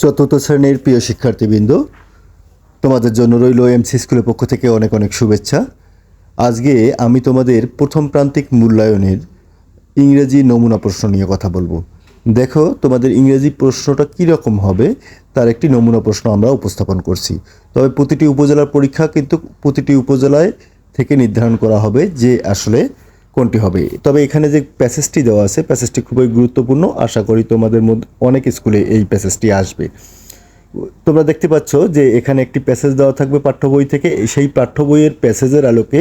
চতুর্থ শ্রেণির প্রিয় শিক্ষার্থীবৃন্দ, তোমাদের জন্য রইল এমসি স্কুলের পক্ষ থেকে অনেক অনেক শুভেচ্ছা। আজকে আমি তোমাদের প্রথম প্রান্তিক মূল্যায়নের ইংরেজি নমুনা প্রশ্ন নিয়ে কথা বলব। দেখো, তোমাদের ইংরেজি প্রশ্নটা কীরকম হবে, তার একটি নমুনা প্রশ্ন আমরা উপস্থাপন করছি। তবে প্রতিটি উপজেলার পরীক্ষা কিন্তু প্রতিটি উপজেলায় থেকে নির্ধারণ করা হবে যে আসলে কোনটি হবে? তবে এখানে যে প্যাসেজটি দেওয়া আছে প্যাসেজটি খুবই গুরুত্বপূর্ণ। আশা করি তোমাদের মধ্যে, অনেক স্কুলে এই প্যাসেজটি আসবে। তোমরা দেখতে পাচ্ছ যে এখানে একটি প্যাসেজ দেওয়া থাকবে পাঠ্য বই থেকে। সেই পাঠ্য বইয়ের প্যাসেজের আলোকে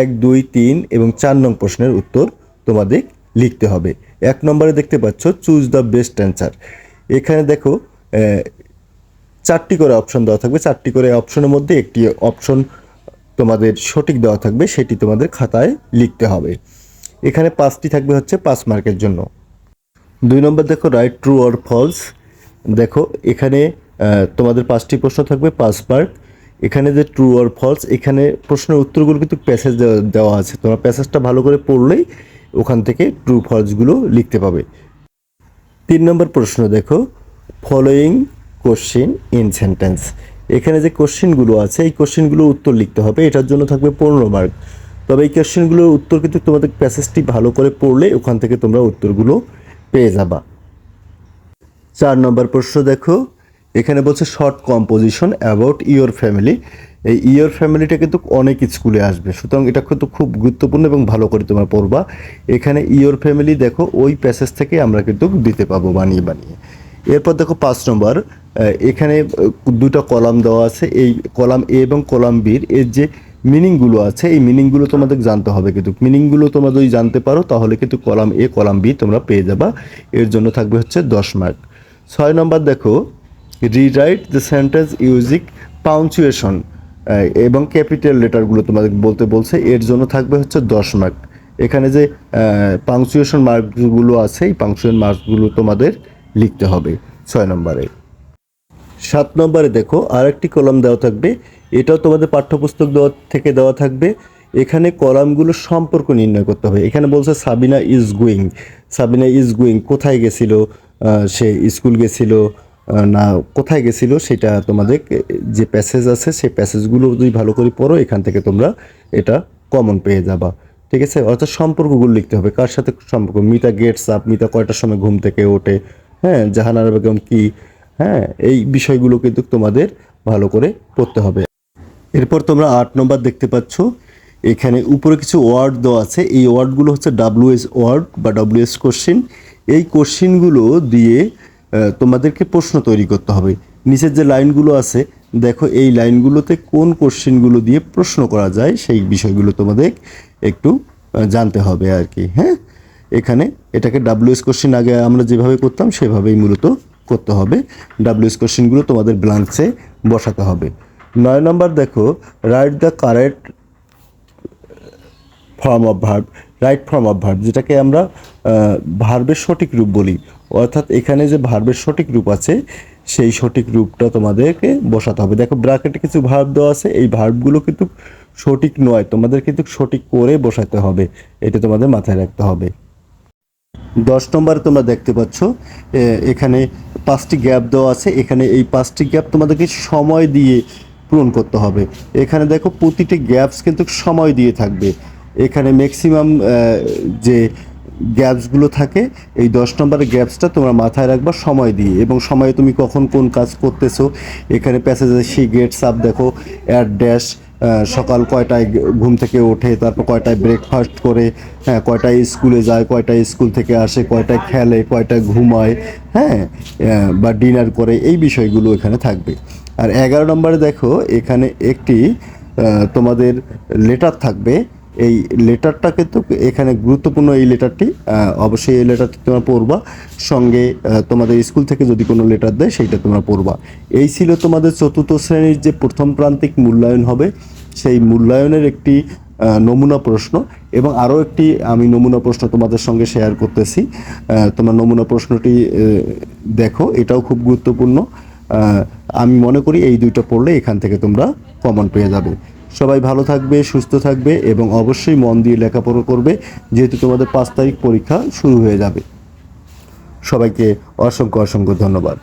এক, দুই, তিন এবং চার নং প্রশ্নের উত্তর তোমাদের লিখতে হবে। এক নম্বরে দেখতে পাচ্ছ চুজ দ্য বেস্ট অ্যান্সার এখানে দেখো চারটি করে অপশন দেওয়া থাকবে। চারটি করে অপশনের মধ্যে একটি অপশন তোমাদের সঠিক দেওয়া থাকবে, সেটি তোমাদের খাতায় লিখতে হবে। এখানে পাঁচটি থাকবে হচ্ছে পাঁচ মার্কের জন্য। দুই নম্বর দেখো রাইট ট্রু অর ফলস দেখো, এখানে তোমাদের পাঁচটি প্রশ্ন থাকবে, পাঁচ মার্ক। এখানে যে ট্রু অর ফলস এখানে প্রশ্নের উত্তরগুলো কিন্তু প্যাসেজ দেওয়া আছে। তোমরা প্যাসেজটা ভালো করে পড়লেই ওখান থেকে ট্রু ফলসগুলো লিখতে পাবে। তিন নম্বর প্রশ্ন দেখো ফলোয়িং কোশ্চিন ইন সেন্টেন্স এখানে যে কোশ্চিনগুলো আছে, এই কোশ্চিনগুলোর উত্তর লিখতে হবে। এটার জন্য থাকবে পনেরো মার্ক। তবে এই কোশ্চিনগুলোর উত্তর কিন্তু তোমাদের প্যাসেজটি ভালো করে পড়লে ওখান থেকে তোমরা উত্তরগুলো পেয়ে যাবা। চার নম্বর প্রশ্ন দেখো। এখানে বলছে short composition about your family. এই ইয়োর ফ্যামিলিটা কিন্তু অনেক স্কুলে আসবে। সুতরাং এটা কিন্তু খুব গুরুত্বপূর্ণ এবং ভালো করে তোমরা পড়বা। এখানে ইয়োর ফ্যামিলি দেখো, ওই প্যাসেজ থেকে আমরা কিন্তু দিতে পাবো বানিয়ে বানিয়ে। এরপর দেখো পাঁচ নম্বর এখানে দুটো কলাম দেওয়া আছে। এই কলাম এ এবং কলাম বির এর যে মিনিংগুলো আছে, এই মিনিংগুলো তোমাদের জানতে হবে কিন্তু। মিনিংগুলো তোমরা যদি জানতে পারো, তাহলে কিন্তু কলাম এ কলাম বি তোমরা পেয়ে যাবা। এর জন্য থাকবে হচ্ছে দশ মার্ক ছয় নম্বর দেখো rewrite the sentence using punctuation এবং ক্যাপিটাল লেটারগুলো তোমাদের বলতে বলছে। এর জন্য থাকবে হচ্ছে দশ মার্ক এখানে যে পাংচুয়েশন মার্কগুলো আছে, এই পাংচুয়েশন মার্কগুলো তোমাদের লিখতে হবে ছয় নম্বরে। সাত নম্বরে দেখো, আরেকটি কলাম দেওয়া থাকবে। এটাও তোমাদের পাঠ্যপুস্তক দেওয়া থেকে দেওয়া থাকবে। এখানে কলামগুলো সম্পর্ক নির্ণয় করতে হবে। এখানে বলছে, Sabina is going Sabina is going কোথায় গেছিল? সে স্কুল গেছিল? না, কোথায় গেছিল? সেটা তোমাদের যে প্যাসেজ আছে, সেই প্যাসেজগুলো যদি ভালো করে পড়ো, এখান থেকে তোমরা এটা কমন পেয়ে যাবা। ঠিক আছে? অর্থাৎ সম্পর্কগুলো লিখতে হবে। কার সাথে সম্পর্ক? মিতা গেটস আপ, মিতা কয়টার সময় ঘুম থেকে ওঠে? হ্যাঁ জাহানারা বেগম কি হ্যাঁ এই বিষয়গুলো কিন্তু তোমাদের ভালো করে পড়তে হবে। এরপর তোমরা আট নম্বর দেখতে পাচ্ছ, এখানে উপরে কিছু ওয়ার্ড দেওয়া আছে। এই ওয়ার্ডগুলো হচ্ছে ডাব্লিউএস ওয়ার্ড বা ডাব্লিউএস কোশ্চেন। এই কোশ্চেনগুলো দিয়ে তোমাদেরকে প্রশ্ন তৈরি করতে হবে। নিচের যে লাইনগুলো আছে, দেখো এই লাইনগুলোতে কোন কোশ্চেনগুলো দিয়ে প্রশ্ন করা যায়, সেই বিষয়গুলো তোমাদের একটু জানতে হবে আর কি হ্যাঁ? এখানে এটাকে ডাব্লিউএস কোশ্চেন আগে আমরা যেভাবে করতাম, সেভাবেই মূলত করতে হবে। ডাব্লিউ ডাব্লিউএস কোশ্চেনগুলো তোমাদের ব্লাঙ্কসে বসাতে হবে। নয় নম্বর দেখো write the correct form of verb right form of verb যেটাকে আমরা ভার্বের সঠিক রূপ বলি। অর্থাৎ এখানে যে ভার্বের সঠিক রূপ আছে, সেই সঠিক রূপটা তোমাদেরকে বসাতে হবে। দেখো ব্র্যাকেটে কিছু ভার্ব দেওয়া আছে, এই ভার্বগুলো কিন্তু সঠিক নয়, তোমাদের কিন্তু সঠিক করে বসাতে হবে। এটা তোমাদের মাথায় রাখতে হবে। দশ নম্বরে তোমরা দেখতে পাচ্ছ এখানে পাঁচটি গ্যাপ দেওয়া আছে। এখানে এই পাঁচটি গ্যাপ তোমাদেরকে সময় দিয়ে পূরণ করতে হবে। এখানে দেখো প্রতিটি গ্যাপস কিন্তু সময় দিয়ে থাকবে। এখানে ম্যাক্সিমাম যে গ্যাপসগুলো থাকে, এই দশ নম্বরের গ্যাপসটা তোমরা মাথায় রাখবা সময় দিয়ে। এবং সময়ে তুমি কখন কোন কাজ করতেছো, এখানে প্যাসেজে সি গেটস আপ দেখো অ্যাড ড্যাশ সকাল কয়টায় ঘুম থেকে ওঠে, তারপর কয়টায় ব্রেকফাস্ট করে হ্যাঁ কয়টায় স্কুলে যায়, কয়টায় স্কুল থেকে আসে, কয়টায় খেলে, কয়টায় ঘুমায় হ্যাঁ বা ডিনার করে, এই বিষয়গুলো এখানে থাকবে। আর এগারো নম্বরে দেখো, এখানে একটি তোমাদের লেটার থাকবে এই লেটারটা কিন্তু এখানে গুরুত্বপূর্ণ এই লেটারটি অবশ্যই এই লেটারটি তোমরা পড়বা। সঙ্গে তোমাদের স্কুল থেকে যদি কোনো লেটার দেয়, সেইটা তোমরা পড়বা। এই ছিল তোমাদের চতুর্থ শ্রেণির যে প্রথম প্রান্তিক মূল্যায়ন হবে, সেই মূল্যায়নের একটি নমুনা প্রশ্ন এবং আরও একটি আমি নমুনা প্রশ্ন তোমাদের সঙ্গে শেয়ার করতেছি। তোমার নমুনা প্রশ্নটি দেখো, এটাও খুব গুরুত্বপূর্ণ। আমি মনে করি এই দুইটা পড়লে এখান থেকে তোমরা কমন পেয়ে যাবে। সবাই ভালো থাকবে, সুস্থ থাকবে এবং অবশ্যই মন দিয়ে লেখাপড়া করবে, যেহেতু তোমাদের পাঁচ তারিখ পরীক্ষা শুরু হয়ে যাবে। সবাইকে অসংখ্য অসংখ্য ধন্যবাদ।